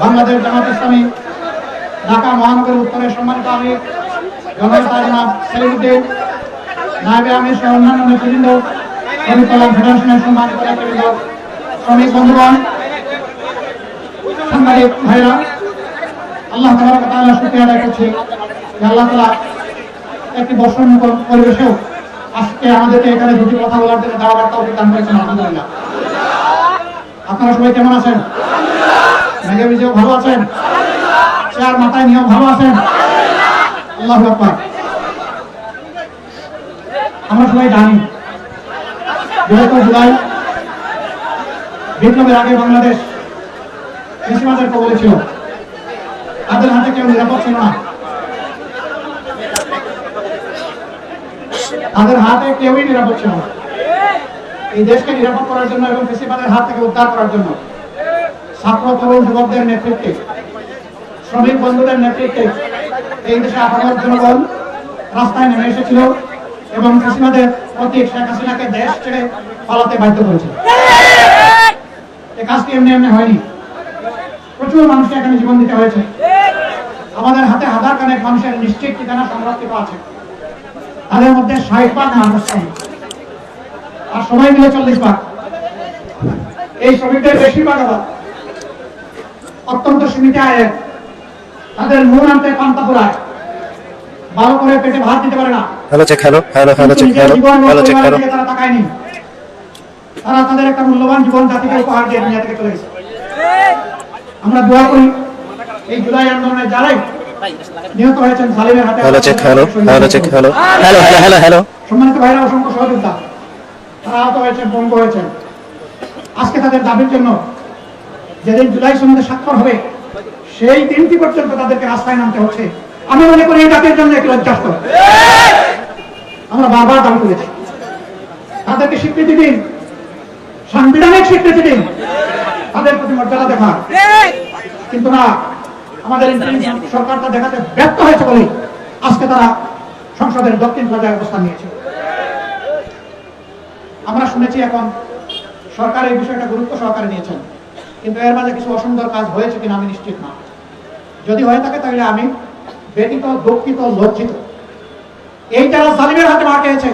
বাংলাদেশ জামাত ইসলামী ঢাকা মহানগর উত্তরের সম্মানিত আমি আল্লাহ একটি বর্ষণমুখর পরিবেশেও আজকে আমাদেরকে এখানে দুটি কথা বলার জন্য দাওয়াত তৌফিক দান করেছেন, আলহামদুলিল্লাহ। আপনারা সবাই কেমন আছেন? মেঘে বিজেও ভালো আছেন? চেয়ার মাথায় নিয়েও ভালো আছেন? আল্লাহ আকবার। আমরা সবাই জানি বিগত জুলাই বিপ্লবের আগে বাংলাদেশ কৃষিমাজের কবলে ছিল। তাদের হাতে কেউ নিরাপদ ছিল না। তাদের হাতে কেউই নিরাপদ ছিল না। এই দেশকে নিরাপদ করার জন্য এবং কৃষিপাদের হাত থেকে উদ্ধার করার জন্য ছাত্র তরুণ যুবকদের নেতৃত্বে, শ্রমিক বন্ধুদের নেতৃত্বে এই দেশে আপামর জনগণ রাস্তায় নেমে এসেছিল এবং কৃষিমাদের প্রতীক শেখ হাসিনাকে দেশ ছেড়ে পালাতে বাধ্য করেছিল। এই কাজটি এমনি এমনি হয়নি। প্রচুর মানুষকে এখানে জীবন দিতে হয়েছে। আমাদের হাতে হাজার কানেক মানুষের নিশ্চিত ঠিকানা সংরক্ষিত আছে। তাদের মধ্যে ষাট ভাগ মানুষ আর সময় মিলে চল্লিশ ভাগ। এই শ্রমিকদের বেশিরভাগ আবার। অত্যন্ত সীমিত আয়ের। তাদের নুন আনতে পান্তা পোড়ায় ভালো করে পেটে ভাত দিতে পারে না। Hello check hello hello hello check hello hello check hello. তারা তাকায়নি। তারা তাদের একটা মূল্যবান জীবন জাতিকে উপহার দিয়ে দুনিয়া থেকে চলে গেছে। আমরা দোয়া করি এই জুলাই আন্দোলনে যারাই নিহত হয়েছেন সালিমের হাতে hello check hello hello check hello. Hello hello hello hello. সম্মানিত ভাইরা অসংখ্য সহযোগিতা আহত হয়েছেন পঙ্গু হয়েছেন আজকে তাদের দাবির জন্য যেদিন জুলাই সনদে স্বাক্ষর হবে, সেই দিনটি পর্যন্ত তাদেরকে রাস্তায় নামতে হচ্ছে। আমি মনে করি এই জাতির জন্য একটি লজ্জাস্কর আমরা বারবার দাবি করেছি। তাদেরকে স্বীকৃতি দিন। সাংবিধানিক স্বীকৃতি দিন। তাদের প্রতি মর্যাদা দেখা কিন্তু না, আমাদের সরকারটা দেখাতে ব্যর্থ হয়েছে বলে আজকে তারা সংসদের দক্ষিণ পর্যায়ে অবস্থান নিয়েছে। আমরা শুনেছি এখন সরকার এই বিষয়টা গুরুত্ব সহকারে নিয়েছেন। কিন্তু এর মাঝে কিছু অসুন্দর কাজ হয়েছে কিনা আমি নিশ্চিত না। যদি হয়ে থাকে তাহলে আমি ব্যতীত দুঃখিত, লজ্জিত। এই যারা জালিমের হাতে মার খেয়েছে,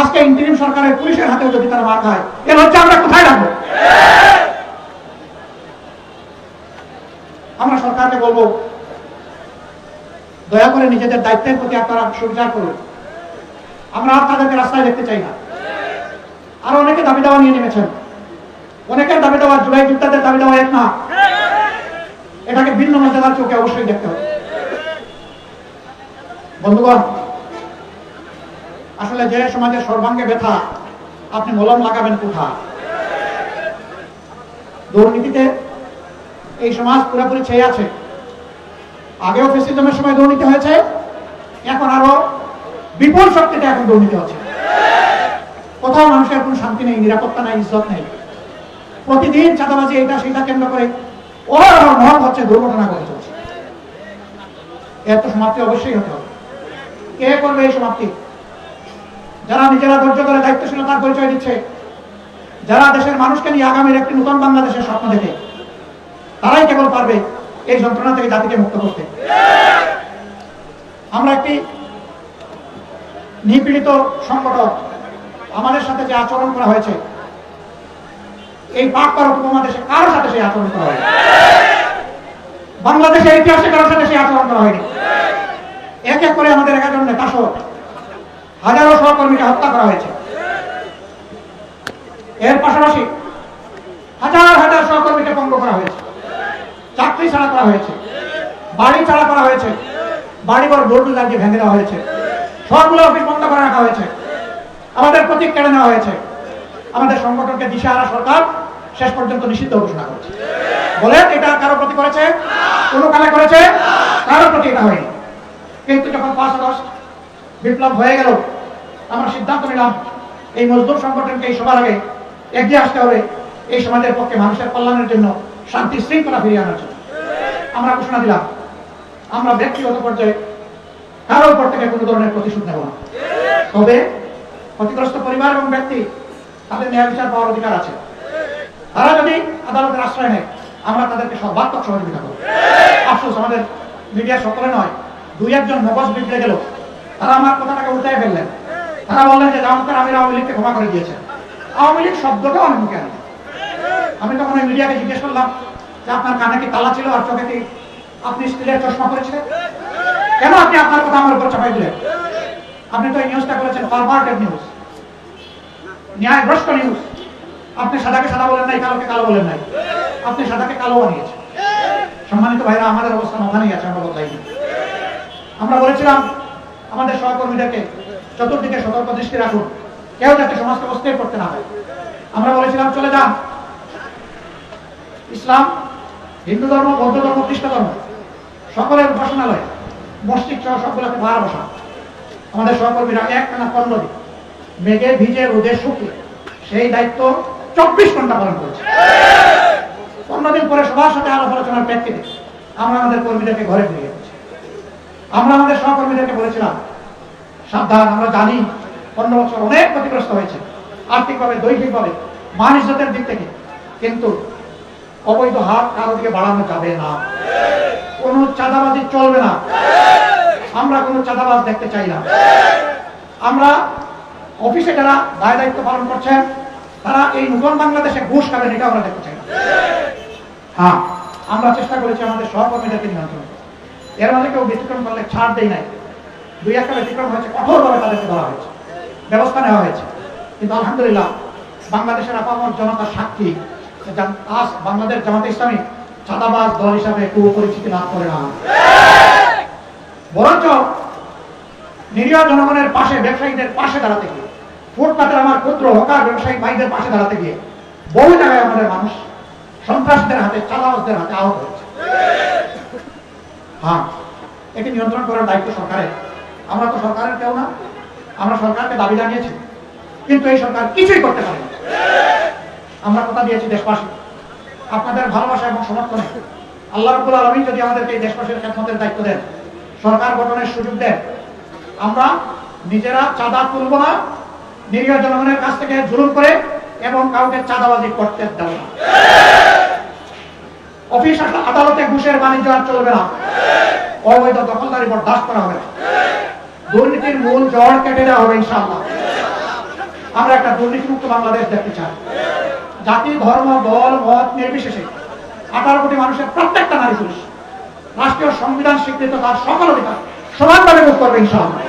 আজকে ইন্টারিম সরকারের পুলিশের হাতেও যদি তারা মার খায় এর হচ্ছে আমরা কোথায় রাখব? আমরা সরকারকে বলব, দয়া করে নিজেদের দায়িত্বের প্রতি আপনারা সুবিচার করুন। আমরা আর তাদেরকে রাস্তায় দেখতে চাই না। আরও অনেকে দাবি দাওয়া নিয়ে নেমেছেন। অনেকের দাবি দেওয়া জুলাই যোদ্ধাদের দাবি দেওয়া এক না। এটাকে ভিন্ন মর্যাদার চোখে অবশ্যই দেখতে হবে। বন্ধুগণ, আসলে যে সমাজের সর্বাঙ্গে ব্যথা, আপনি মলম লাগাবেন কোথা দুর্নীতিতে এই সমাজ পুরোপুরি ছেয়ে আছে। আগেও ফেসিজমের সময় দুর্নীতি হয়েছে, এখন আরও বিপুল শক্তিতে এখন দুর্নীতি হচ্ছে। মানুষের কোনো শান্তি নেই, নিরাপত্তা নেই, ইজ্জত নেই। প্রতিদিন চাঁদাবাজি এটা সেটা কেন্দ্র করে ওর মহৎ হচ্ছে, দুর্ঘটনা ঘটে চলছে। এর তো সমাপ্তি অবশ্যই হতে হবে। কে করবে এই সমাপ্তি? যারা নিজেরা ধৈর্য ধরে দায়িত্বশীলতার পরিচয় দিচ্ছে, যারা দেশের মানুষকে নিয়ে আগামীর একটি নতুন বাংলাদেশের স্বপ্ন দেখে, তারাই কেবল পারবে এই যন্ত্রণা থেকে জাতিকে মুক্ত করতে। আমরা একটি নিপীড়িত সংগঠক আমাদের সাথে যে আচরণ করা হয়েছে, এই পাক পারক উপমহাদেশে কারোর সাথে সেই আচরণ করা হয়নি। বাংলাদেশের ইতিহাসে কারোর সাথে সেই আচরণ করা হয়নি। এক এক করে আমাদের একাজন নেতা সহ হাজারো সহকর্মীকে হত্যা করা হয়েছে। এর পাশাপাশি হাজার হাজার সহকর্মীকে ভঙ্গ করা হয়েছে, চাকরি ছাড়া করা হয়েছে, বাড়ি ছাড়া করা হয়েছে বাড়ি ঘর বোর্ডুলার দিয়ে ভেঙে দেওয়া হয়েছে সবগুলো অফিস বন্ধ করে রাখা হয়েছে। আমাদের প্রতীক কেড়ে নেওয়া হয়েছে। আমাদের সংগঠনকে দিশাহারা সরকার শেষ পর্যন্ত নিষিদ্ধ ঘোষণা করেছে। বলে এটা কারও প্রতি করেছে? কোনো কালে করেছে? কারও প্রতি এটা হয়নি। কিন্তু যখন পাঁচ আগস্ট বিপ্লব হয়ে গেল, আমরা সিদ্ধান্ত নিলাম, এই মজদুর সংগঠনকে এই সবার আগে এগিয়ে আসতে হবে, এই সমাজের পক্ষে মানুষের কল্যাণের জন্য, শান্তি শৃঙ্খলা ফিরিয়ে আনার জন্য। আমরা ঘোষণা দিলাম, আমরা ব্যক্তিগত পর্যায়ে কারও উপর থেকে কোনো ধরনের প্রতিশোধ নেব না। তবে ক্ষতিগ্রস্ত পরিবার এবং ব্যক্তি, তাদের ন্যায় বিচার পাওয়ার অধিকার আছে। তারা যদি আদালতের আশ্রয় নেয়, আমরা তাদেরকে সর্বাত্মক সহযোগিতা করব। আফসোস, আমাদের মিডিয়া সকলে নয়, দুই একজন মগজ বিগড়ে গেল। তারা আমার কথাটাকে উল্টায় ফেললেন। তারা বললেন যে জামাতের আমির আওয়ামী লীগকে ক্ষমা করে দিয়েছেন। আওয়ামী লীগ শব্দটাও অনেক মুখে আনে আমি তখন ওই মিডিয়াকে জিজ্ঞেস করলাম, যে আপনার কানে কি তালা ছিল আর চোখে কি আপনি স্টিলের চশমা পরেছিলেন? কেন আপনি আপনার কথা আমার উপর চাপাই দিলেন? আপনি তো এই নিউজটা করেছেন পারভার্টেড নিউজ ন্যায়ভ্রষ্ট নিউজ আপনি সাদাকে সাদা বলেন নাই, কালোকে কালো বলেন নাই। আপনি সাদাকে কালো বানিয়েছেন। সম্মানিত ভাইরা, আমাদের অবস্থান ওখানেই আছে, আমরা বদলাইনি আমরা বলেছিলাম, আমাদের সহকর্মীদেরকে চতুর্দিকে সতর্ক দৃষ্টি রাখুন। কেউ যাতে সমাজকে অস্থির করতে না হয় আমরা বলেছিলাম, চলে যান। ইসলাম হিন্দু ধর্ম, বৌদ্ধ ধর্ম, খ্রিস্ট ধর্ম, সকলের উপাসনালয়, মসজিদ সহ সবগুলোকে ভাড়া বসা আমাদের সহকর্মীরা এক টানা পনেরো দিন মেঘে ভিজে রোদে শুকিয়ে সেই দায়িত্ব চব্বিশ ঘণ্টা পালন করেছে। পনেরো দিন পরে সবার সাথে আলাপ আলোচনার প্রেক্ষিতে আমরা আমাদের কর্মীদেরকে ঘরে ফিরিয়ে দিচ্ছি আমরা আমাদের সহকর্মীদেরকে বলেছিলাম, সাবধান, আমরা জানি পনেরো বছর অনেক ক্ষতিগ্রস্ত হয়েছে। আর্থিকভাবে, দৈহিকভাবে মানুষদের দিক থেকে, কিন্তু অবৈধ হাত কারও দিকে বাড়ানো যাবে না। কোনো চাঁদাবাজি চলবে না। আমরা কোনো চাঁদাবাজ দেখতে চাই না। আমরা অফিসে যারা দায় দায়িত্ব পালন করছেন, তারা এই নতুন বাংলাদেশে ঘুষ খাবেন, এটা আমরা দেখতে চাই না। হ্যাঁ আমরা চেষ্টা করেছি আমাদের সহকর্মীদেরকে নিয়ন্ত্রণ। এর মাঝে কেউ ব্যতিক্রম করলে ছাড় দেয় নাই। দুই একটা ব্যতিক্রম হয়েছে, কঠোরভাবে তাদেরকে ধরা হয়েছে। ব্যবস্থা নেওয়া হয়েছে। কিন্তু আলহামদুলিল্লাহ, বাংলাদেশের আপামর জনতার সাক্ষী বাংলাদেশ জামাতে ইসলামী চাঁদাবাজ দল হিসাবে খুব পরিচিতি লাভ করে না। বরঞ্চ নিরীহ জনগণের পাশে, ব্যবসায়ীদের পাশে দাঁড়াতে গিয়ে, ফুটপাতের আমার ক্ষুদ্র হকার ব্যবসায়ী ভাইদের পাশে দাঁড়াতে গিয়ে বহু জায়গায় আমাদের মানুষ সন্ত্রাসীদের হাতে, চাঁদাবাজদের হাতে আহত হয়েছে। হ্যাঁ একে নিয়ন্ত্রণ করার দায়িত্ব সরকারের। আমরা তো সরকারের কেউ না, আমরা সরকারকে দাবি জানিয়েছি, কিন্তু এই সরকার কিছুই করতে পারে আমরা কথা দিয়েছি দেশবাসী আপনাদের ভালোবাসা এবং সমর্থনে আল্লাহ রব্বুল আলমী যদি আমাদেরকে এই দেশবাসীর খেদমতের দায়িত্ব দেন সরকার গঠনের সুযোগ দেন আমরা নিজেরা চাঁদা তুলব না, নিরীহ জনগণের কাছ থেকে জুলুম করে এবং কাউকে চাঁদাবাজি করতে দেব না। অফিস আদালতে ঘুষের বাণিজ্য আর চলবে না। অবৈধ দখলদারি বরদাস্ত করা হবে দুর্নীতির মূল জড় কেটে দেওয়া হবে ইনশাআল্লাহ। আমরা একটা দুর্নীতিমুক্ত বাংলাদেশ দেখতে চাই। জাতি, ধর্ম, দল, মত নির্বিশেষে আঠারো কোটি মানুষের প্রত্যেকটা নারী পুরুষ রাষ্ট্রীয় সংবিধান স্বীকৃত তার সকল অধিকার সমানভাবে ভোগ করবে ইনশাআল্লাহ।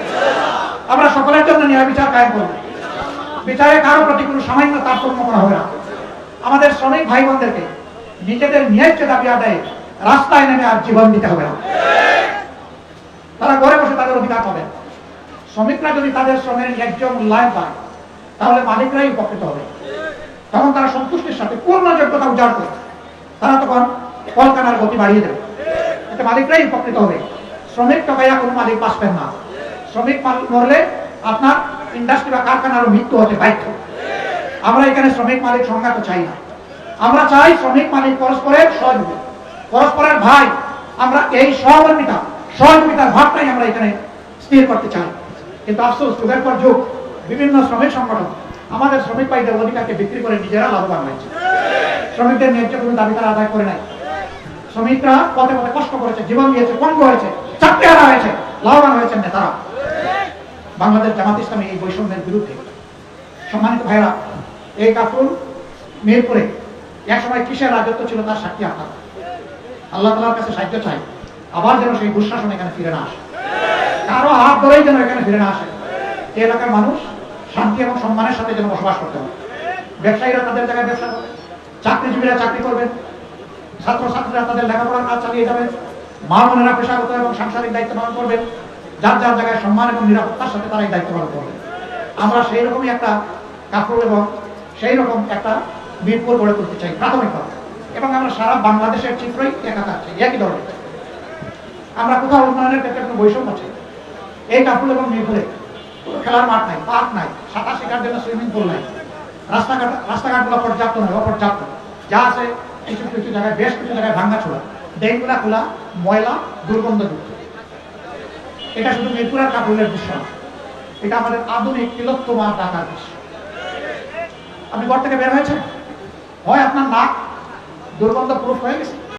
আমরা সকলের জন্য ন্যায় বিচার কায়েম করব। বিচারে কারও প্রতি কোনো সামান্য তারতম্য করা হবে না। আমাদের শ্রমিক ভাই বোনদেরকে নিজেদের ন্যায্য দাবি আদায়ে রাস্তায় নেমে আর জীবন দিতে হবে না। তারা ঘরে বসে তাদের অধিকার পাবে। শ্রমিকরা যদি তাদের শ্রমের ন্যায্য মূল্যায়ন পায়, তাহলে মালিকরাই উপকৃত হবে। তখন তারা সন্তুষ্টির সাথে পূর্ণ যোগ্যতা উজাড় করে তারা তখন কলকারখানার গতি বাড়িয়ে দেবে। এতে মালিকরাই উপকৃত হবে। শ্রমিক টকাইয়া কোনো মালিক বাঁচবেন না। শ্রমিক মরলে আপনার ইন্ডাস্ট্রি বা কারখানারও মৃত্যু হতে বাধ্য। আমরা এখানে শ্রমিক মালিক সংঘাত চাই না। আমরা চাই শ্রমিক মালিক পরস্পরের সহযোগী। পরস্পরের ভাই, আমরা এই সহমর্মিতা সহযোগিতার ভাবটাই আমরা এখানে স্থির করতে চাই। কিন্তু আফসোস, যুগের পর যুগ, বিভিন্ন শ্রমিক সংগঠন আমাদের শ্রমিক ভাইদের অধিকারকে বিক্রি করে নিজেরা লাভবান হয়েছে। শ্রমিকদের ন্যায্য কোনো দাবি তারা আদায় করে নাই। শ্রমিকরা পথে পথে কষ্ট করেছে, জীবন দিয়েছে, পঙ্গু হয়েছে চাকরি হারা হয়েছে, লাভবান হয়েছেন নেতারা। বাংলাদেশ জামাত ইসলামী এই বৈষম্যের বিরুদ্ধে সম্মানিত ভাইরা এই কাপুর মিরপুরে এক সময় কিসের রাজত্ব ছিল তার সাক্ষী আপনার আল্লাহ তালার কাছে সাহায্য চাই, আবার যেন সেই দুঃশাসন এখানে ফিরে না আসে। কারও হাত ধরেই যেন এখানে ফিরে না আসে। এই এলাকার মানুষ শান্তি এবং সম্মানের সাথে যেন বসবাস করতে হবে ব্যবসায়ীরা তাদের জায়গায় ব্যবসা করবে চাকরিজীবীরা চাকরি করবেন ছাত্রছাত্রীরা তাদের লেখাপড়ার কাজ চালিয়ে যাবেন মা বোনেরা পেশাগত এবং সাংসারিক দায়িত্ব পালন করবেন যার যার জায়গায় সম্মান এবং নিরাপত্তার সাথে তারা দায়িত্ব পালন করবেন আমরা সেই রকমই একটা কাপড় এবং সেই রকম একটা মিরপুর গড়ে তুলতে চাই প্রাথমিকভাবে। এবং আমরা সারা বাংলাদেশের চিত্রই একাকার চাই, একই ধরনের আমরা কোথাও উন্নয়নের ক্ষেত্রে কোনো বৈষম্য চাই। এই কাপড় এবং মিরপুরে কোনো খেলার মাঠ নাই, পার্ক নাই, সাঁতার শেখার জন্য সুইমিং পুল নাই। রাস্তাঘাট, রাস্তাঘাটগুলো পর্যাপ্ত নয়, অপর্যাপ্ত। যা আছে কিছু কিছু জায়গায়, বেশ কিছু জায়গায় ভাঙ্গা ছোড়া ডেঙ্গুলা খোলা ময়লা দুর্গন্ধযুক্ত এটা শুধু মেপুরার কাপড়ের দৃশ্য না, এটা আমাদের আধুনিক তিলোত্তমা টাকার দৃশ্য। আপনি ঘর থেকে বের হয়েছেন? হয় আপনার নাক দুর্গন্ধ প্রুফ হয়ে গেছে?